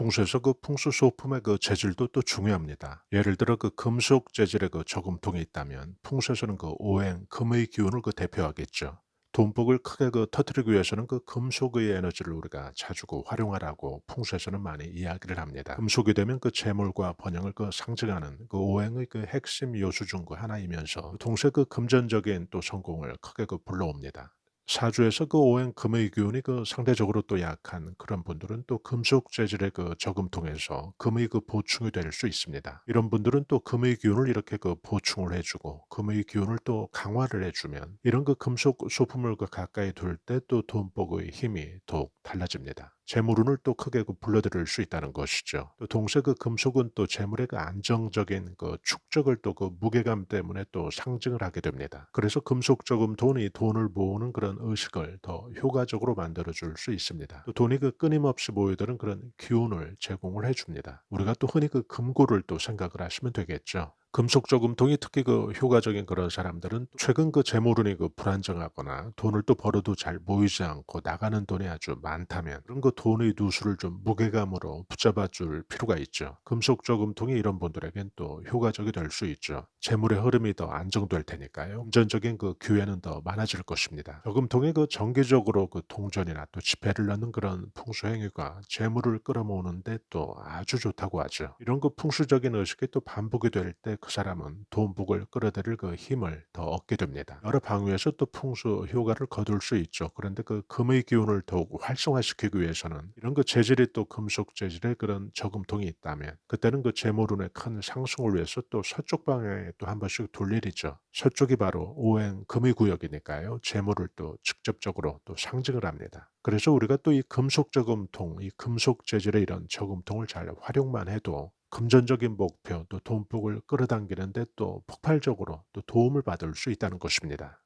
풍수에서 그 풍수 소품의 그 재질도 또 중요합니다. 예를 들어 그 금속 재질의 그 저금통이 있다면 풍수에서는 그 오행, 금의 기운을 그 대표하겠죠. 돈복을 크게 그 터뜨리기 위해서는 그 금속의 에너지를 우리가 자주 그 활용하라고 풍수에서는 많이 이야기를 합니다. 금속이 되면 그 재물과 번영을 그 상징하는 그 오행의 그 핵심 요소 중 그 하나이면서 동시에 그 금전적인 또 성공을 크게 그 불러옵니다. 사주에서 그 오행 금의 기운이 그 상대적으로 또 약한 그런 분들은 또 금속 재질의 그 저금통에서 금의 그 보충이 될 수 있습니다. 이런 분들은 또 금의 기운을 이렇게 그 보충을 해주고 금의 기운을 또 강화를 해주면 이런 그 금속 소품을 그 가까이 둘 때 또 돈복의 힘이 더욱 달라집니다. 재물운을 또 크게 그 불러들일 수 있다는 것이죠. 또 동시에 그 금속은 또 재물의 그 안정적인 그 축적을 또 그 무게감 때문에 또 상징을 하게 됩니다. 그래서 금속 조금 돈이 돈을 모으는 그런 의식을 더 효과적으로 만들어 줄 수 있습니다. 또 돈이 그 끊임없이 모이드는 그런 기운을 제공을 해줍니다. 우리가 또 흔히 그 금고를 또 생각을 하시면 되겠죠. 금속 저금통이 특히 그 효과적인 그런 사람들은 최근 그 재물운이 그 불안정하거나 돈을 또 벌어도 잘 모이지 않고 나가는 돈이 아주 많다면 그런 그 돈의 누수를 좀 무게감으로 붙잡아 줄 필요가 있죠. 금속 저금통이 이런 분들에겐 또 효과적이 될 수 있죠. 재물의 흐름이 더 안정될 테니까요. 금전적인 그 기회는 더 많아질 것입니다. 저금통이 그 정기적으로 그 동전이나 또 지폐를 넣는 그런 풍수 행위가 재물을 끌어모으는데 또 아주 좋다고 하죠. 이런 그 풍수적인 의식이 또 반복이 될때 그 사람은 돈복을 끌어들일 그 힘을 더 얻게 됩니다. 여러 방위에서 또 풍수 효과를 거둘 수 있죠. 그런데 그 금의 기운을 더욱 활성화시키기 위해서는 이런 그 재질이 또 금속 재질의 그런 저금통이 있다면 그때는 그 재물운의 큰 상승을 위해서 또 서쪽 방향에 또 한 번씩 돌 일이죠. 서쪽이 바로 오행 금의 구역이니까요. 재물을 또 직접적으로 또 상징을 합니다. 그래서 우리가 또 이 금속 저금통, 이 금속 재질의 이런 저금통을 잘 활용만 해도 금전적인 목표 또 돈복을 끌어당기는데 또 폭발적으로 또 도움을 받을 수 있다는 것입니다.